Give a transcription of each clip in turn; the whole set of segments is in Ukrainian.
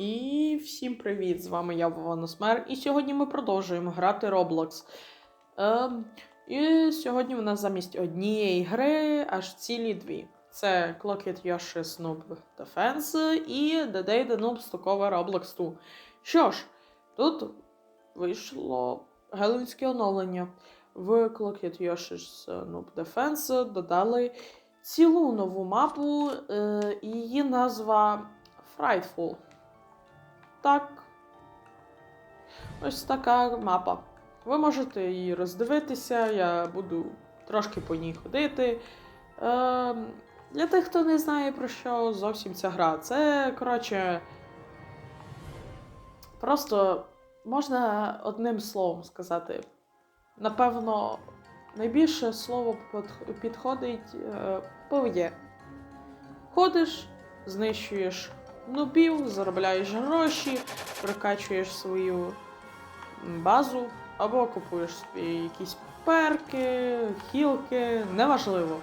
І всім привіт! З вами я Вован Осмер, і сьогодні ми продовжуємо грати Roblox. Ем, і сьогодні в нас замість однієї гри аж цілі дві. Це Clock It Yoshi's Noob Defense і The Day the Noob Stokover Roblox 2. Що ж, тут вийшло геловінське оновлення. В Clock It Yoshi's Noob Defense додали цілу нову мапу, е, її назва Frightful. Так. Ось така мапа. Ви можете її роздивитися, я буду трошки по ній ходити. Е, для тих, хто не знає про що зовсім ця гра, це, коротше, просто можна одним словом сказати. Напевно, найбільше слово підходить е, пов'є. Ходиш, знищуєш нубів, заробляєш гроші, прокачуєш свою базу або купуєш собі якісь перки, хілки, неважливо,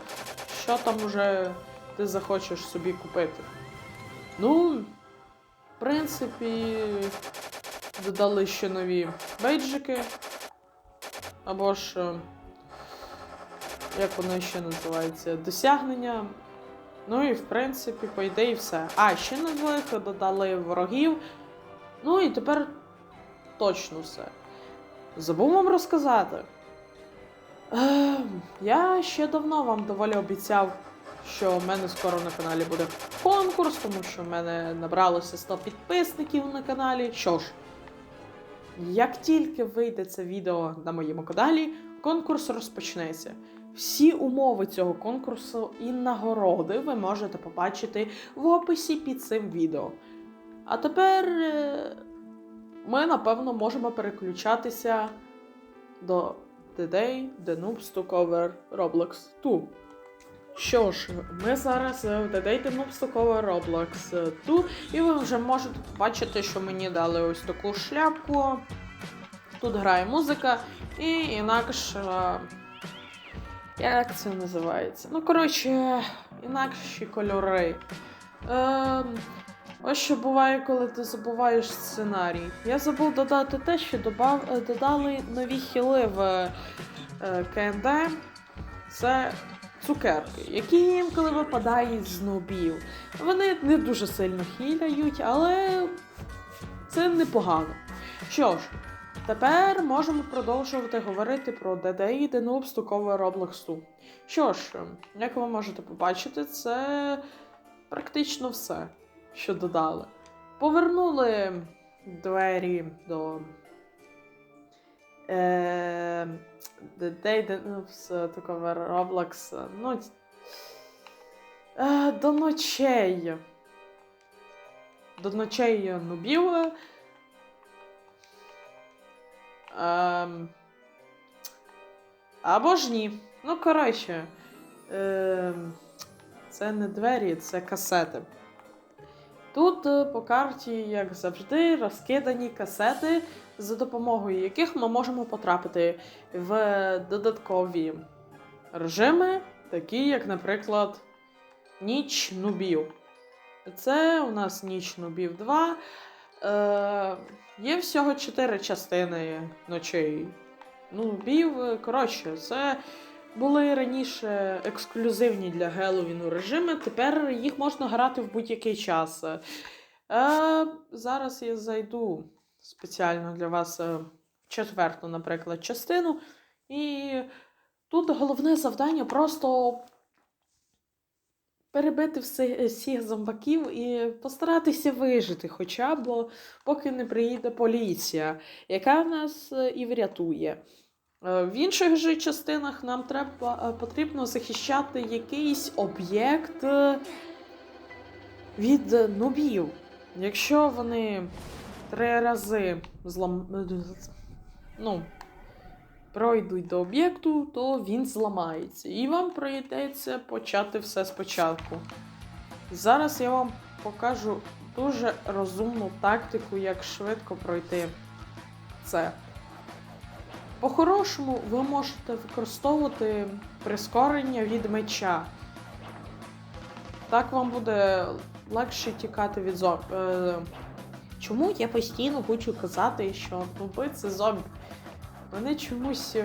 що там уже ти захочеш собі купити. Ну, в принципі, додали ще нові бейджики. Або ж, е, як воно ще називається, досягнення. Ну і в принципі, по ідеї, все. А, ще нових додали ворогів. Ну і тепер точно все. Забув вам розказати. Е, я ще давно вам доволі обіцяв, що в мене скоро на каналі буде конкурс, тому що в мене набралося 100 підписників на каналі. Що ж, як тільки вийде це відео на моєму каналі, конкурс розпочнеться. Всі умови цього конкурсу і нагороди ви можете побачити в описі під цим відео. А тепер е, ми, напевно, можемо переключатися до The Day The Noobs Took Over Roblox 2. Що ж, ми зараз е, в The Day The Noobs Took Over Roblox 2, і ви вже можете побачити, що мені дали ось таку шляпку. Тут грає музика, і інакше. Як це називається? Ну, коротше, інакші кольори. Ем, ось що буває, коли ти забуваєш сценарій. Я забув додати те, що добав, е, додали нові хіли в е, КНД. Це цукерки, які інколи випадають з нобів. Вони не дуже сильно хіляють, але це непогано. Що ж, Тепер можемо продовжувати говорити про Stukover Roblox 2. Що ж, як ви можете побачити, це практично все, що додали. Повернули двері до е, The Noob Roblox. Ну, е, до ночей. До ночей нубів. Ем... Або ж ні. Ну, коротше. Ем... Це не двері, це касети. Тут е, по карті, як завжди, розкидані касети, за допомогою яких ми можемо потрапити в додаткові режими, такі, як, наприклад, Ніч Нубів. Це у нас Ніч Нубів 2. Е, є всього 4 частини ночей. Ну, бів, коротше, це були раніше ексклюзивні для Геловіну режими, тепер їх можна грати в будь-який час. Е, зараз я зайду спеціально для вас е, в четверту, наприклад, частину. І тут головне завдання просто перебити всіх зомбаків і постаратися вижити, хоча б поки не приїде поліція, яка нас е, і врятує. Е, В інших же частинах нам треба, е, потрібно захищати якийсь об'єкт від нубів. Якщо вони три рази злам... ну, пройдуть до об'єкту, то він зламається. І вам прийдеться почати все спочатку. Зараз я вам покажу дуже розумну тактику, як швидко пройти це. По-хорошому, ви можете використовувати прискорення від меча. Так вам буде легше тікати від зом... е, чому я постійно хочу казати, що нуби це зомбі? Вони чомусь.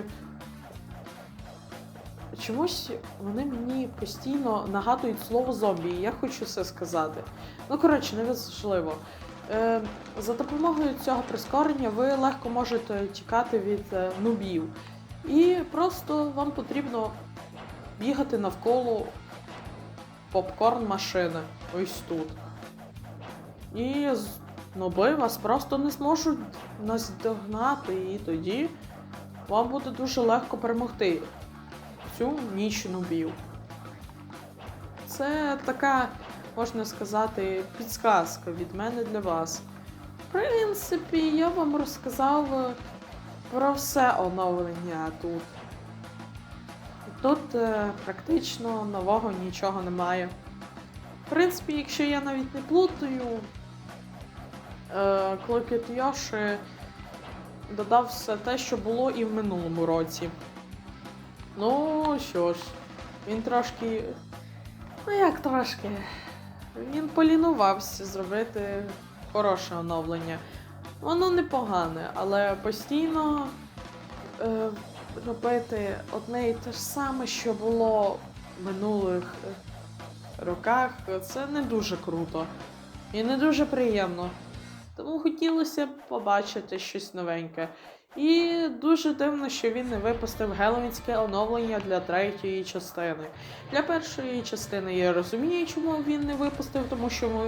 Чомусь вони мені постійно нагадують слово зомбі, і я хочу це сказати. Ну, коротше, неважливо. Е, за допомогою цього прискорення ви легко можете тікати від е, нубів. І просто вам потрібно бігати навколо попкорн машини. Ось тут. І нуби вас просто не зможуть наздогнати, і тоді вам буде дуже легко перемогти цю ніч нубів. Це така, можна сказати, підсказка від мене для вас. В принципі, я вам розказав е, про все оновлення тут. Тут е, практично нового нічого немає. В принципі, якщо я навіть не плутаю, е, Клокет Йоши додав все те, що було і в минулому році. Ну що ж, він трошки. Ну як трошки? Він полінувався зробити хороше оновлення. Воно непогане, але постійно е, робити одне і те ж саме, що було в минулих е, роках, це не дуже круто і не дуже приємно. Тому хотілося б побачити щось новеньке. І дуже дивно, що він не випустив геловінське оновлення для третьої частини. Для першої частини я розумію, чому він не випустив, тому що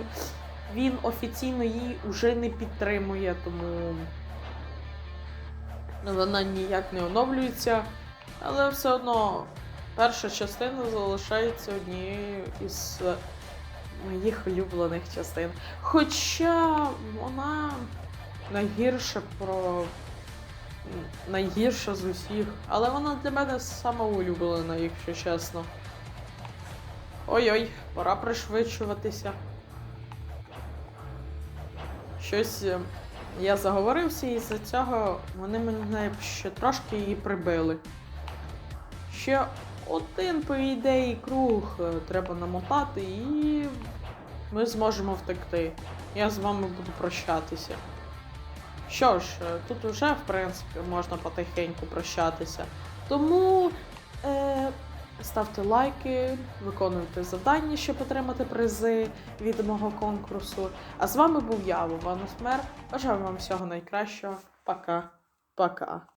він офіційно її вже не підтримує, тому вона ніяк не оновлюється. Але все одно перша частина залишається однією із моїх улюблених частин. Хоча вона найгірша про найгірша з усіх. Але вона для мене сама улюблена, якщо чесно. Ой-ой, пора пришвидшуватися. Щось е, я заговорився, і з-за цього вони мене ще трошки і прибили. Ще один, по ідеї, круг е, треба намотати, і ми зможемо втекти. Я з вами буду прощатися. Що ж, е, тут вже, в принципі, можна потихеньку прощатися. Тому е, ставте лайки, виконуйте завдання, щоб отримати призи від мого конкурсу. А з вами був я, Вован Осмер. Бажаю вам всього найкращого. Пока. Пока.